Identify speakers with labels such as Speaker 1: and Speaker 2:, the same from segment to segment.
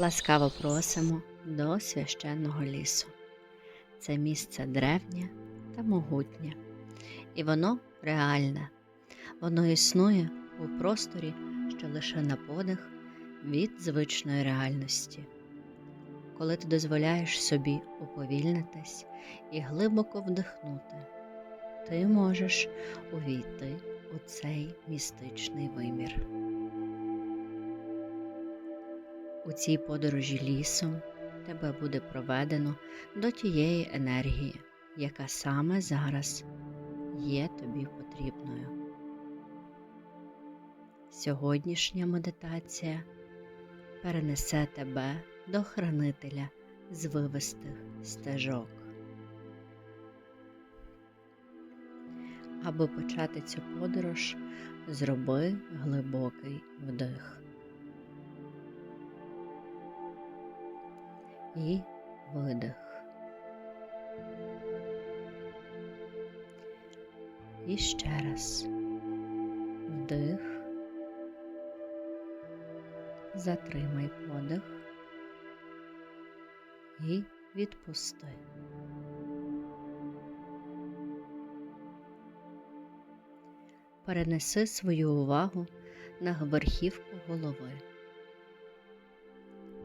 Speaker 1: Ласкаво просимо до священного лісу. Це місце древнє та могутнє, і воно реальне. Воно існує у просторі, що лише на подих від звичної реальності. Коли ти дозволяєш собі уповільнитись і глибоко вдихнути, ти можеш увійти у цей містичний вимір. У цій подорожі лісом тебе буде проведено до тієї енергії, яка саме зараз є тобі потрібною. Сьогоднішня медитація перенесе тебе до хранителя звивистих стежок. Аби почати цю подорож, зроби глибокий вдих. І видих. І ще раз вдих, затримай подих і відпусти. Перенеси свою увагу на верхівку голови.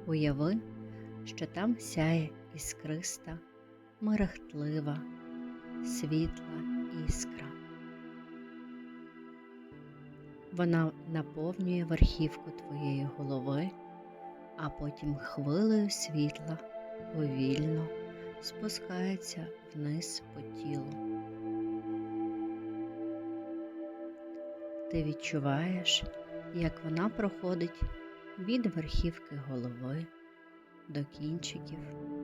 Speaker 1: Уяви, що там сяє іскриста, мерехтлива, світла іскра. Вона наповнює верхівку твоєї голови, а потім хвилею світла повільно спускається вниз по тілу. Ти відчуваєш, як вона проходить від верхівки голови до кінчиків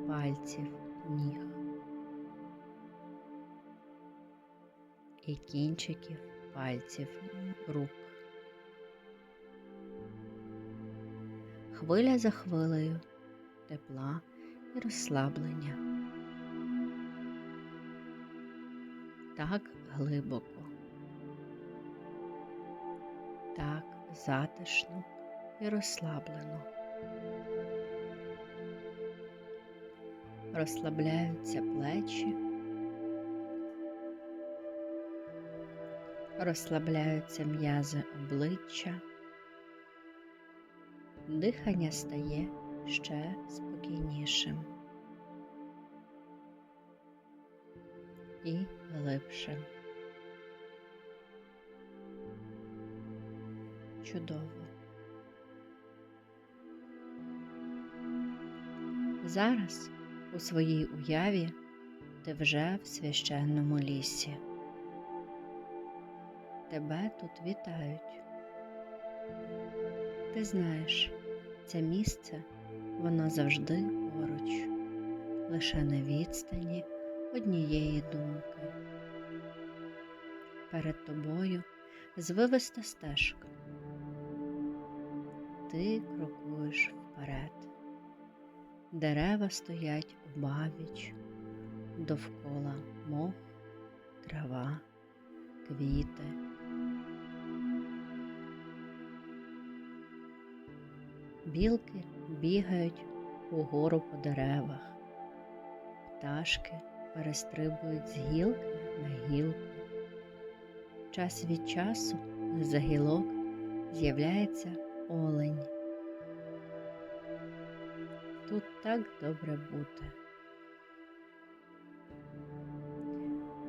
Speaker 1: пальців ніг і кінчиків пальців рук. Хвиля за хвилею, тепла і розслаблення. Так глибоко, так затишно і розслаблено. Розслабляються плечі, розслабляються м'язи обличчя, дихання стає ще спокійнішим і глибшим. Чудово. Зараз у своїй уяві ти вже в священному лісі. Тебе тут вітають. Ти знаєш, це місце воно завжди поруч, лише на відстані однієї думки. Перед тобою звивиста стежка. Ти крокуєш вперед. Дерева стоять обабіч, довкола мох, трава, квіти. Білки бігають угору по деревах, пташки перестрибують з гілки на гілку. Час від часу за гілок з'являється олень. Тут так добре бути.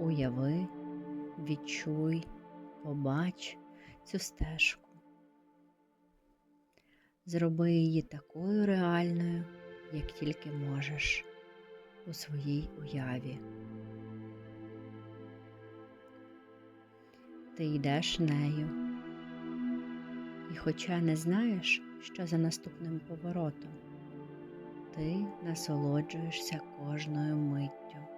Speaker 1: Уяви, відчуй, побач цю стежку. Зроби її такою реальною, як тільки можеш у своїй уяві. Ти йдеш нею, і хоча не знаєш, що за наступним поворотом ти насолоджуєшся кожною миттю.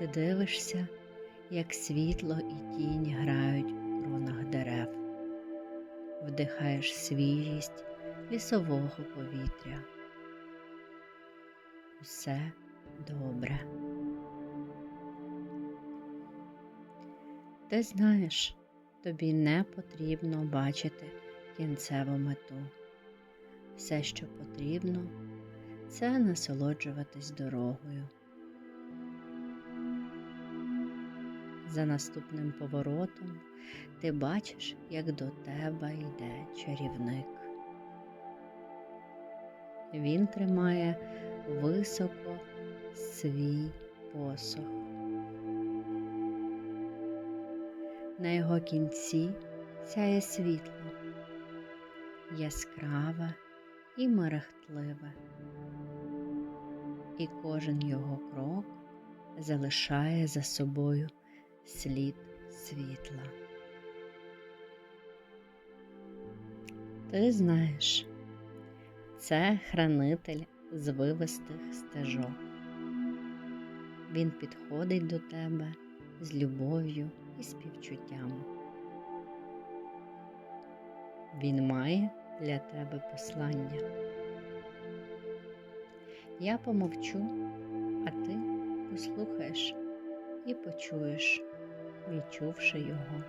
Speaker 1: Ти дивишся, як світло і тінь грають у кронах дерев, вдихаєш свіжість лісового повітря. Усе добре. Ти знаєш, тобі не потрібно бачити кінцеву мету. Все, що потрібно, це насолоджуватись дорогою. За наступним поворотом ти бачиш, як до тебе йде чарівник. Він тримає високо свій посох. На його кінці сяє світло, яскраве і мерехтливе, і кожен його крок залишає за собою слід світла. Ти знаєш, це хранитель звивистих стежок. Він підходить до тебе з любов'ю і співчуттям. Він має для тебе послання. Я помовчу, а ти послухаєш і почуєш, відчувши його.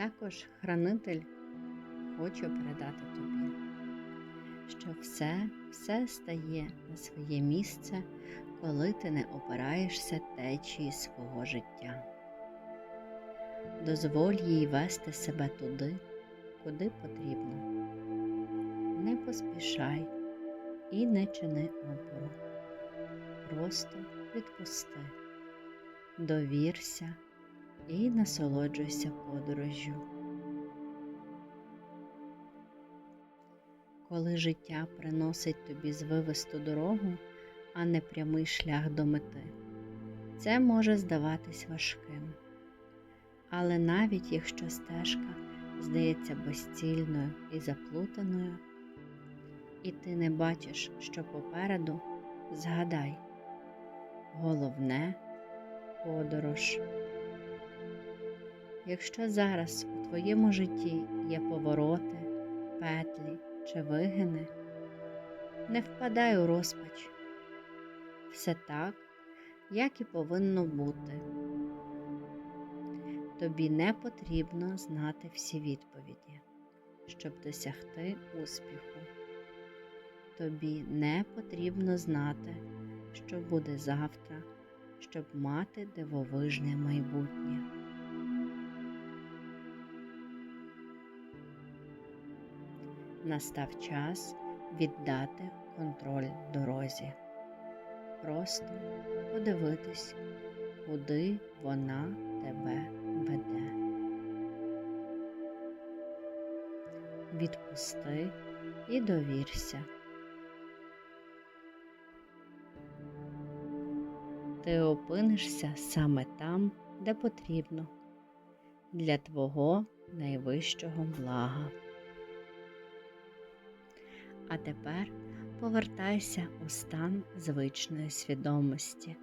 Speaker 1: Також хранитель хочу передати тобі, що все, все стає на своє місце, коли ти не опираєшся течії свого життя. Дозволь їй вести себе туди, куди потрібно. Не поспішай і не чини опору. Просто відпусти, довірся і насолоджуйся подорожжю. Коли життя приносить тобі звивисту дорогу, а не прямий шлях до мети, це може здаватись важким. Але навіть якщо стежка здається безцільною і заплутаною, і ти не бачиш, що попереду, згадай, головне подорож. Якщо зараз у твоєму житті є повороти, петлі чи вигини, не впадай у розпач. Все так, як і повинно бути. Тобі не потрібно знати всі відповіді, щоб досягти успіху. Тобі не потрібно знати, що буде завтра, щоб мати дивовижне майбутнє. Настав час віддати контроль дорозі. Просто подивитись, куди вона тебе веде. Відпусти і довірся. Ти опинишся саме там, де потрібно, для твого найвищого блага. А тепер повертайся у стан звичної свідомості,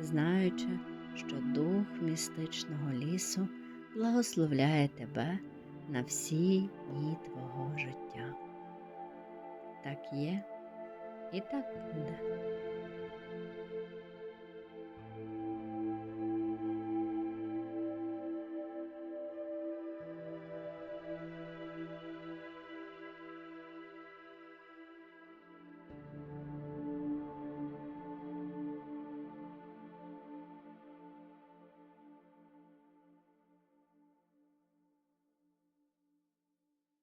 Speaker 1: знаючи, що дух містичного лісу благословляє тебе на всі дні твого життя. Так є і так буде.